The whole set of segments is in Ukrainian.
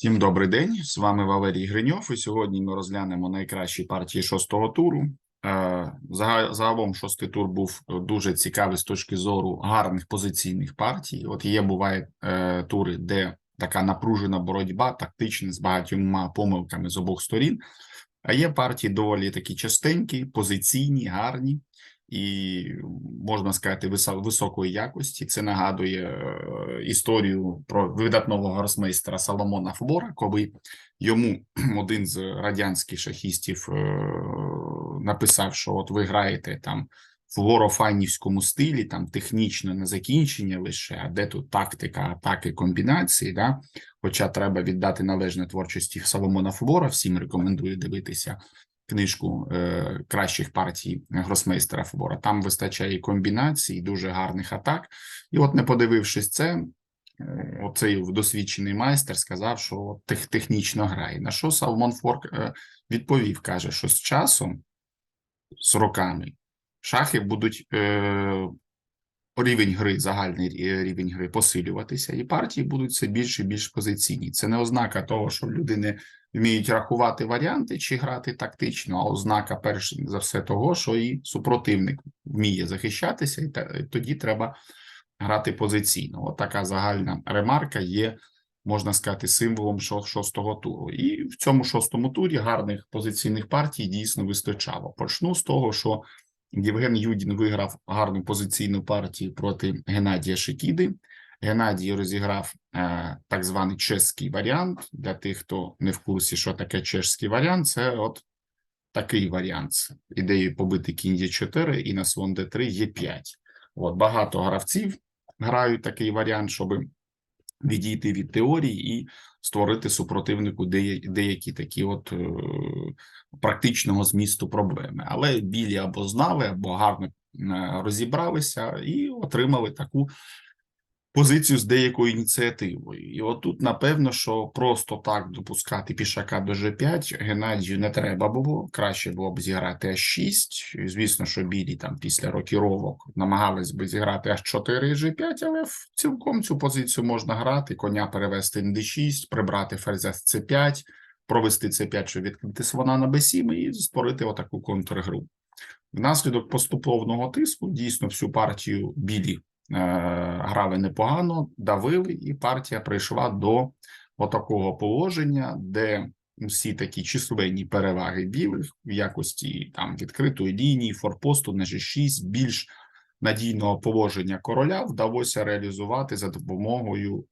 Всім добрий день. З вами Валерій Гриньов. І сьогодні ми розглянемо найкращі партії шостого туру. Е, Загалом шостий тур був дуже цікавий з точки зору гарних позиційних партій. От є буває е, тури, де така напружена боротьба, тактична з багатьма помилками з обох сторін. А є партії доволі такі частенькі, позиційні, гарні і можна сказати, високої якості. Це нагадує е, історію про видатного гросмейстера Соломона Флора, коли йому один з радянських шахістів е, написав, що от ви граєте там в лорофанівському стилі, там технічно не закінчення лише, а де тут тактика, атаки, комбінації. Да? Хоча треба віддати належне творчості Соломона Флора, всім рекомендую дивитися книжку е, кращих партій гросмейстера Флора. Там вистачає і комбінацій, дуже гарних атак. І от, не подивившись це, е, оцей досвідчений майстер сказав, що тех, технічно грає. На що Салмон Форк е, відповів, каже, що з часом, з роками, шахи будуть е, рівень гри, загальний рівень гри посилюватися, і партії будуть все більш і більш позиційні. Це не ознака того, що люди не вміють рахувати варіанти чи грати тактично, а ознака перш за все того, що і супротивник вміє захищатися, і тоді треба грати позиційно. От така загальна ремарка є, можна сказати, символом шостого туру. І в цьому шостому турі гарних позиційних партій дійсно вистачало. Почну з того, що Євген Юдін виграв гарну позиційну партію проти Геннадія Шикіди. Геннадій розіграв е, так званий чеський варіант. Для тих, хто не в курсі, що таке чешський варіант, це от такий варіант ідеєю побити кінь Є4 і на слон Д3 Є5. От багато гравців грають такий варіант, щоб відійти від теорії і створити супротивнику деякі такі от е, практичного змісту проблеми. Але білі або знали, або гарно е, розібралися і отримали таку позицію з деякою ініціативою. І отут, напевно, що просто так допускати пішака до G5 Геннадію не треба було. Краще було б зіграти H6. Звісно, що білі там після рокіровок намагались би зіграти H4 і G5, але цілком цю позицію можна грати, коня перевести на D6, прибрати ферзя з C5, провести C5, щоб відкрити слона на B7 і створити отаку контргру. Внаслідок поступовного тиску дійсно всю партію білі грали непогано, давили, і партія прийшла до отакого положення, де всі такі численні переваги білих в якості там відкритої лінії, форпосту на G6, більш надійного положення короля вдалося реалізувати за допомогою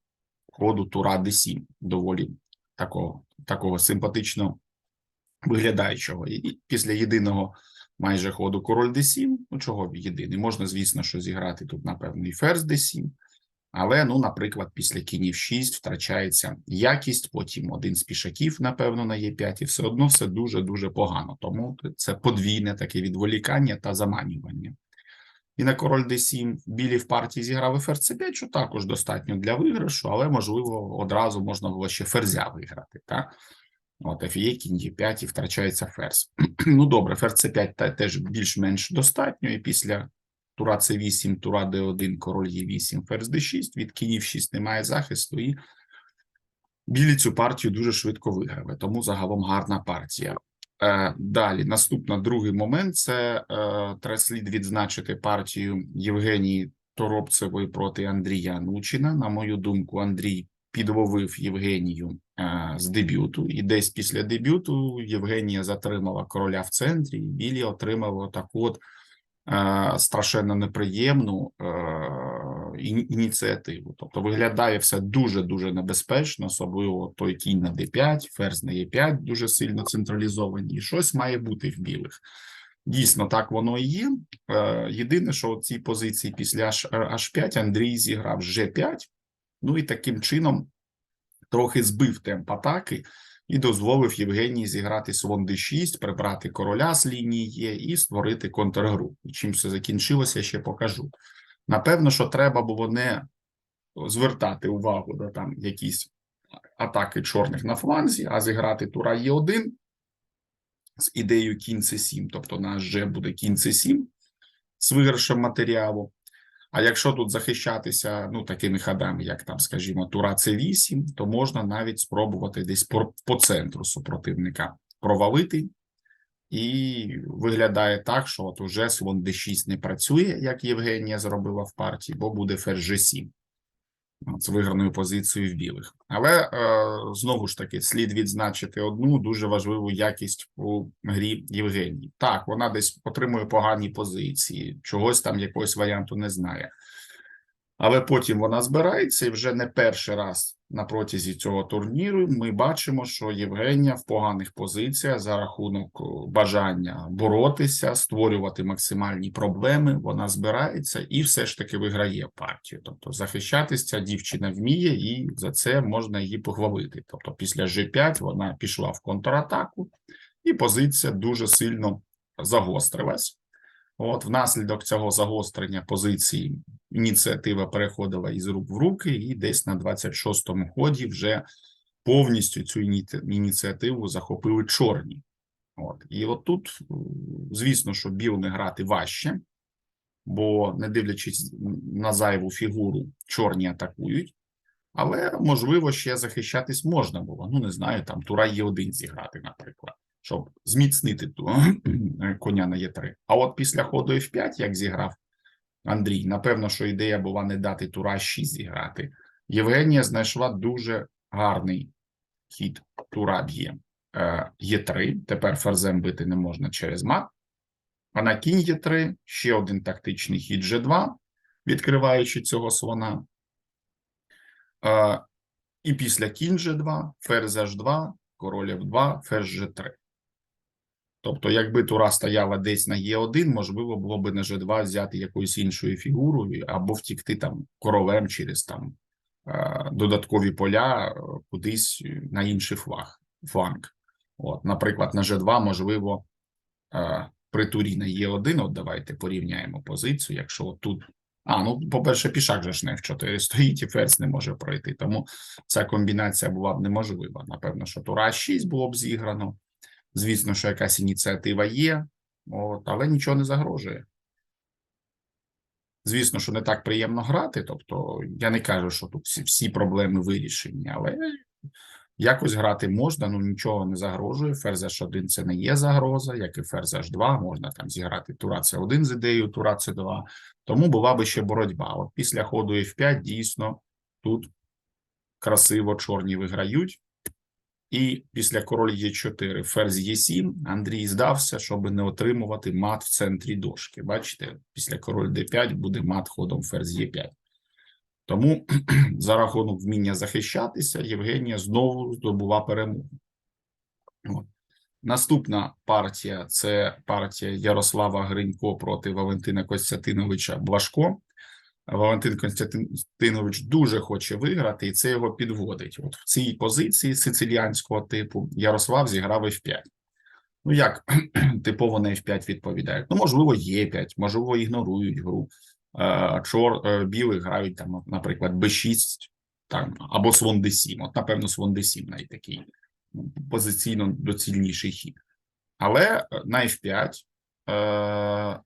ходу тура D7, доволі такого, такого симпатично виглядаючого. І після єдиного майже ходу король d7, ну чого єдиний? Можна, звісно, що зіграти тут, напевно, і ферзь d7, але, ну, наприклад, після кінів 6 втрачається якість, потім один з пішаків, напевно, на Е5, і все одно все дуже-дуже погано. Тому це подвійне таке відволікання та заманювання. І на король d7 білі в партії зіграли ферзь c5, що також достатньо для виграшу, але, можливо, одразу можна було ще ферзя виграти, так? От, ф'є, кінь Е5 і втрачається ферзь. ну, добре, ферзь С5 та- теж більш-менш достатньо, і після тура С8, тура Д1, король Е8, ферзь Д6, від кінів 6 немає захисту, і білі цю партію дуже швидко виграли, тому загалом гарна партія. Е, далі, наступна другий момент це е, треба слід відзначити партію Євгенії Торопцевої проти Андрія Нучина. На мою думку, Андрій підловив Євгенію е, з дебюту, і десь після дебюту Євгенія затримала короля в центрі, і білі отримали таку от е, страшенно неприємну е, ініціативу. Тобто виглядає все дуже дуже небезпечно, особливо той кінь на d5, ферзь на e5 дуже сильно централізовані, і щось має бути в білих. Дійсно, так воно і є. Єдине, що в цій позиції після H- H5 Андрій зіграв G5, ну і таким чином трохи збив темп атаки і дозволив Євгенії зіграти слон d6, прибрати короля з лінії Є і створити контргру. Чим все закінчилося, ще покажу. Напевно, що треба було не звертати увагу на там якісь атаки чорних на фланзі, а зіграти тура Е1 з ідеєю кінь С7, тобто наш вже буде кінь С7 з виграшем матеріалу. А якщо тут захищатися ну, такими ходами, як там, скажімо, Тура c 8 то можна навіть спробувати десь по, по центру супротивника провалити. І виглядає так, що от уже слон d6 не працює, як Євгенія зробила в партії, бо буде ферзь g7 з виграною позицією в білих. Але е, знову ж таки слід відзначити одну дуже важливу якість у грі Євгенії. Так, вона десь отримує погані позиції, чогось там якогось варіанту не знає. Але потім вона збирається, і вже не перший раз на протязі цього турніру ми бачимо, що Євгенія в поганих позиціях за рахунок бажання боротися, створювати максимальні проблеми. Вона збирається і все ж таки виграє партію. Тобто захищатися ця дівчина вміє, і за це можна її похвалити. Тобто, після G5 вона пішла в контратаку, і позиція дуже сильно загострилась. От внаслідок цього загострення позиції ініціатива переходила із рук в руки, і десь на 26-му ході вже повністю цю ініціативу захопили чорні. От і от тут, звісно, що білими грати важче, бо не дивлячись на зайву фігуру, чорні атакують. Але можливо ще захищатись можна було. Ну не знаю, там тура є один зіграти, наприклад щоб зміцнити ту коня на Е3. А от після ходу F5, як зіграв Андрій, напевно, що ідея була не дати тура 6 зіграти. Євгенія знайшла дуже гарний хід тура б'є Е3. Тепер ферзем бити не можна через мат. А на кінь Е3 ще один тактичний хід G2, відкриваючи цього слона. Е, і після кінь G2, ферзь H2, король F2, ферзь G3. Тобто, якби тура стояла десь на Е1, можливо, було б на Ж2 взяти якоюсь іншою фігурою або втікти там королем через там додаткові поля кудись на інший флаг, фланг. От, Наприклад, на Ж2, можливо, при турі на Е1, от давайте порівняємо позицію, якщо тут. А, ну, по-перше, пішак же ж не в 4 стоїть і ферзь не може пройти. Тому ця комбінація була б неможлива. Напевно, що тура 6 було б зіграно. Звісно, що якась ініціатива є, от, але нічого не загрожує. Звісно, що не так приємно грати. Тобто, я не кажу, що тут всі, всі проблеми вирішені, але якось грати можна, ну нічого не загрожує. Ферзь H1 це не є загроза, як і ферзь H2, можна там зіграти тура c 1 з ідеєю, тура c 2 Тому була би ще боротьба. От після ходу F5 дійсно тут красиво чорні виграють. І після король Е4, ферзь Е7, Андрій здався, щоб не отримувати мат в центрі дошки. Бачите, після король Д5 буде мат ходом ферзь Е5. Тому за рахунок вміння захищатися, Євгенія знову здобула перемогу. От. Наступна партія це партія Ярослава Гринько проти Валентина Костянтиновича Блашко. Валентин Константинович дуже хоче виграти, і це його підводить. От в цій позиції сициліанського типу Ярослав зіграв F5. Ну, як типово на F5 відповідають? Ну, можливо, Е5, можливо, ігнорують гру. Чор е, білих грають там, наприклад, Б6 там, або слон Д7. От, напевно, слон Д7 навіть ну, позиційно доцільніший хід. Але е, на F5 Е,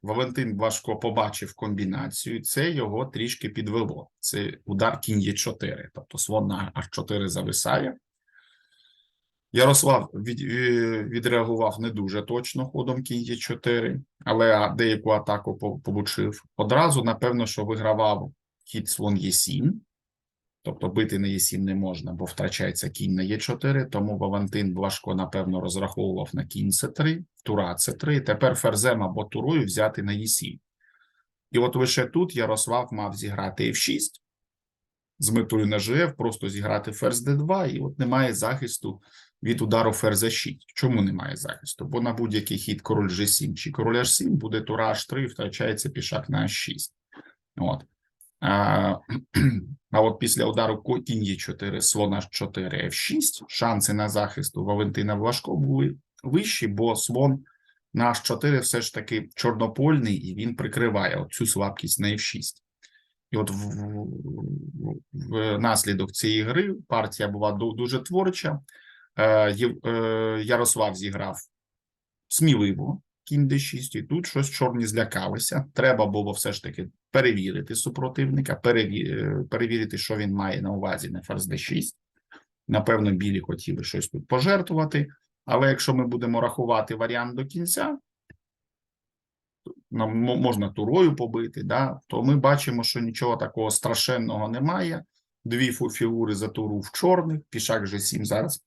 Валентин Блашко побачив комбінацію, це його трішки підвело. Це удар кінь є 4, тобто слон на H4 зависає. Ярослав від, е, відреагував не дуже точно ходом кінь є 4, але деяку атаку получив. Одразу, напевно, що вигравав хід слон Е7. Тобто бити на Е7 не можна, бо втрачається кінь на Е4, тому Валентин Блашко, напевно, розраховував на кінь С3, тура С3, тепер ферзем або турою взяти на Е7. І от лише тут Ярослав мав зіграти F6 з метою на ЖФ, просто зіграти ферзь Д2, і от немає захисту від удару ферзь 6. Чому немає захисту? Бо на будь-який хід король G7 чи король H7 буде тура H3, втрачається пішак на H6. От. А от після удару є 4 слона 4 F6, шанси на захист у Валентина Влашко були вищі, бо слон на H4 все ж таки чорнопольний, і він прикриває цю слабкість на F6. І от в, в, в наслідок цієї гри партія була дуже творча. Е, е, Ярослав зіграв сміливо кінь d6, і тут щось чорні злякалися. Треба було все ж таки перевірити супротивника, е, перевірити, що він має на увазі на ферзь d6. Напевно, білі хотіли щось тут пожертвувати, але якщо ми будемо рахувати варіант до кінця, нам можна турою побити, да, то ми бачимо, що нічого такого страшенного немає. Дві фігури за туру в чорних, пішак G7 зараз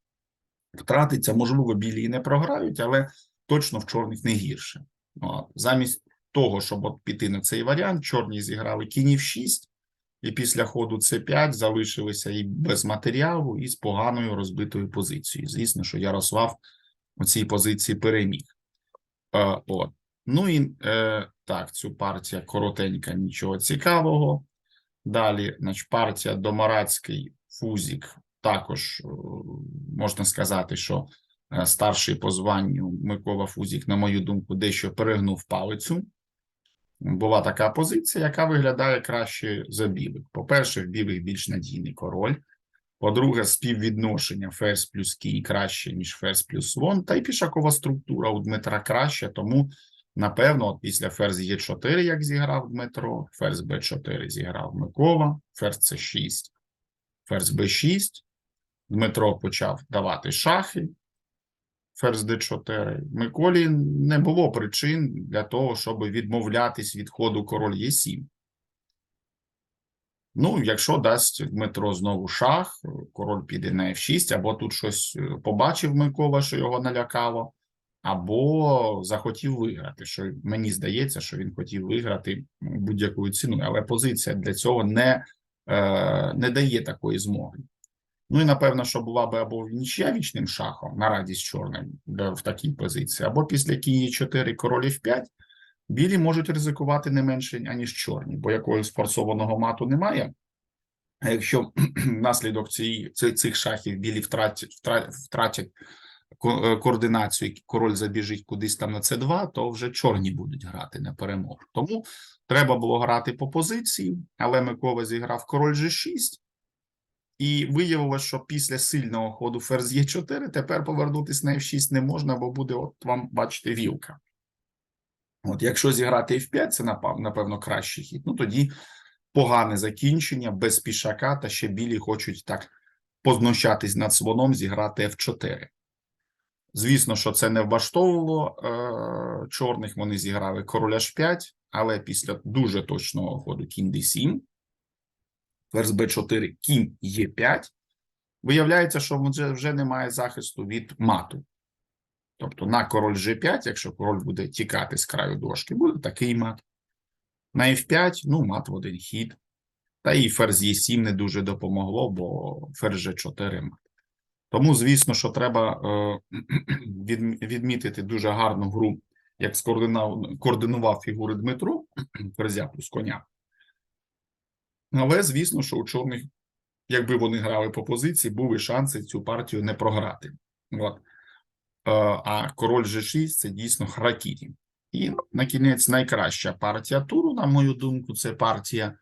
втратиться. Можливо, білі і не програють, але точно в чорних не гірше. От. Замість того, щоб от піти на цей варіант, чорні зіграли кінів 6, і після ходу С5 залишилися і без матеріалу, і з поганою розбитою позицією. Звісно, що Ярослав у цій позиції переміг. Е, от. Ну і е, так, цю партія коротенька, нічого цікавого. Далі, значить, партія Домарадський Фузік. Також е, можна сказати, що старший по званню Микола Фузік, на мою думку, дещо перегнув палицю. Була така позиція, яка виглядає краще за білих. По-перше, в білих більш надійний король. По-друге, співвідношення ферзь плюс кінь краще, ніж ферзь плюс слон. Та й пішакова структура у Дмитра краща, тому, напевно, от після ферзь Е4, як зіграв Дмитро, ферзь Б4 зіграв Микола, ферзь С6, ферзь Б6. Дмитро почав давати шахи, ферзь Д4. Миколі не було причин для того, щоб відмовлятись від ходу король Е7. Ну, якщо дасть Дмитро знову шах, король піде на F6, або тут щось е, побачив Микола, що його налякало, або захотів виграти. Що мені здається, що він хотів виграти будь-якою ціною, але позиція для цього не, е, не дає такої змоги. Ну і напевно, що була би або нічия вічним шахом на радість чорним в такій позиції, або після кінь 4 король F5, білі можуть ризикувати не менше, аніж чорні, бо якогось форсованого мату немає. А якщо внаслідок цих шахів білі втратять, втратять е, координацію, король забіжить кудись там на С2, то вже чорні будуть грати на перемогу. Тому треба було грати по позиції, але Микола зіграв король G6, і виявилося, що після сильного ходу ферзь Е4 тепер повернутися на F6 не можна, бо буде, от вам бачите, вілка. От якщо зіграти F5, це напевно кращий хід. Ну тоді погане закінчення без пішака, та ще білі хочуть так познущатись над слоном, зіграти F4. Звісно, що це не влаштовувало е, чорних. Вони зіграли король H5, але після дуже точного ходу кінь D7, ферзь B4, кінь Е5, виявляється, що вже, вже немає захисту від мату. Тобто на король G5, якщо король буде тікати з краю дошки, буде такий мат. На F5, ну, мат в один хід. Та і ферзь Е7 не дуже допомогло, бо ферзь G4 мат. Тому, звісно, що треба е, від, відмітити дуже гарну гру, як скоординав, координував фігури Дмитро, ферзя плюс коня. Але, звісно, що у чорних, якби вони грали по позиції, були шанси цю партію не програти. От. Е, А король G6 це дійсно харакірі. І на кінець найкраща партія туру, на мою думку, це партія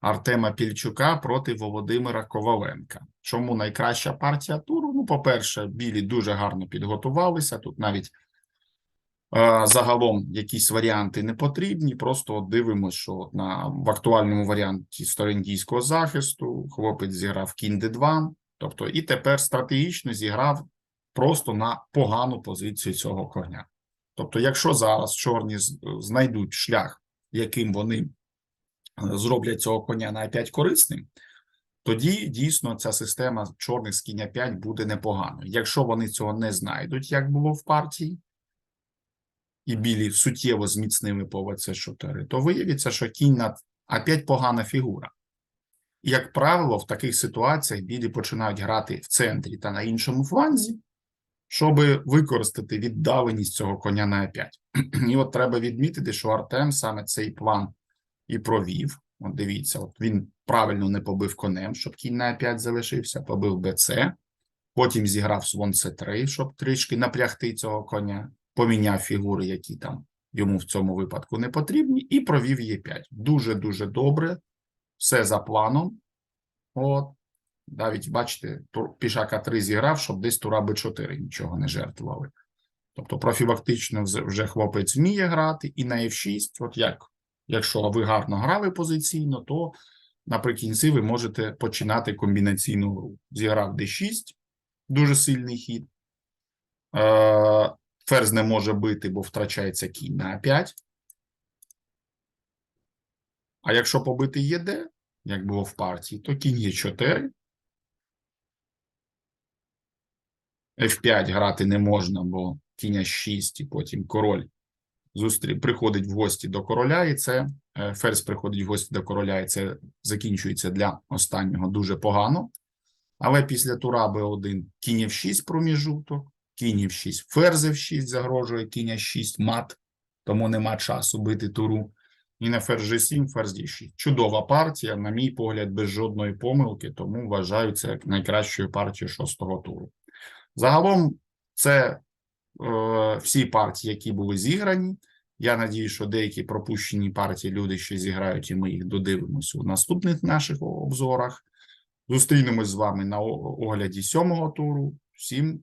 Артема Пільчука проти Володимира Коваленка. Чому найкраща партія туру? Ну, по-перше, білі дуже гарно підготувалися. Тут навіть загалом якісь варіанти не потрібні. Просто дивимося, що на в актуальному варіанті сторіндійського захисту хлопець зіграв кінь d2, тобто і тепер стратегічно зіграв просто на погану позицію цього коня. Тобто, якщо зараз чорні знайдуть шлях, яким вони е, зроблять цього коня на 5 корисним, тоді дійсно ця система чорних з кіння 5 буде непоганою. Якщо вони цього не знайдуть, як було в партії, і білі суттєво зміцнили по ВЦ4, то виявиться, що кінь на А5 погана фігура. І, як правило, в таких ситуаціях білі починають грати в центрі та на іншому фланзі, щоб використати віддаленість цього коня на А5. І от треба відмітити, що Артем саме цей план і провів. От дивіться, от він правильно не побив конем, щоб кінь на А5 залишився, побив БЦ, потім зіграв слон С3, щоб трішки напрягти цього коня, поміняв фігури, які там йому в цьому випадку не потрібні, і провів Е5. Дуже-дуже добре, все за планом. От. Навіть, бачите, пішак А3 зіграв, щоб десь тура Б4 нічого не жертвували. Тобто профілактично вже хлопець вміє грати, і на F6, от як, якщо ви гарно грали позиційно, то наприкінці ви можете починати комбінаційну гру. Зіграв D6, дуже сильний хід. Ферзь не може бити, бо втрачається кінь на А5. А якщо побити ЄД, як було в партії, то кінь Е4. F5 грати не можна, бо кінь H6, і потім король зустрі... приходить в гості до короля, і це е, ферзь приходить в гості до короля, і це закінчується для останнього дуже погано. Але після тура Б1 кінь F6 проміжуток, кінь F6, ферзь F6 загрожує, кінь H6 мат, тому нема часу бити туру. І на ферзь G7, ферзь D6. Чудова партія, на мій погляд, без жодної помилки, тому вважаю це як найкращою партією шостого туру. Загалом, це е, всі партії, які були зіграні. Я надію, що деякі пропущені партії люди ще зіграють, і ми їх додивимося у наступних наших обзорах. Зустрінемось з вами на огляді сьомого туру. Всім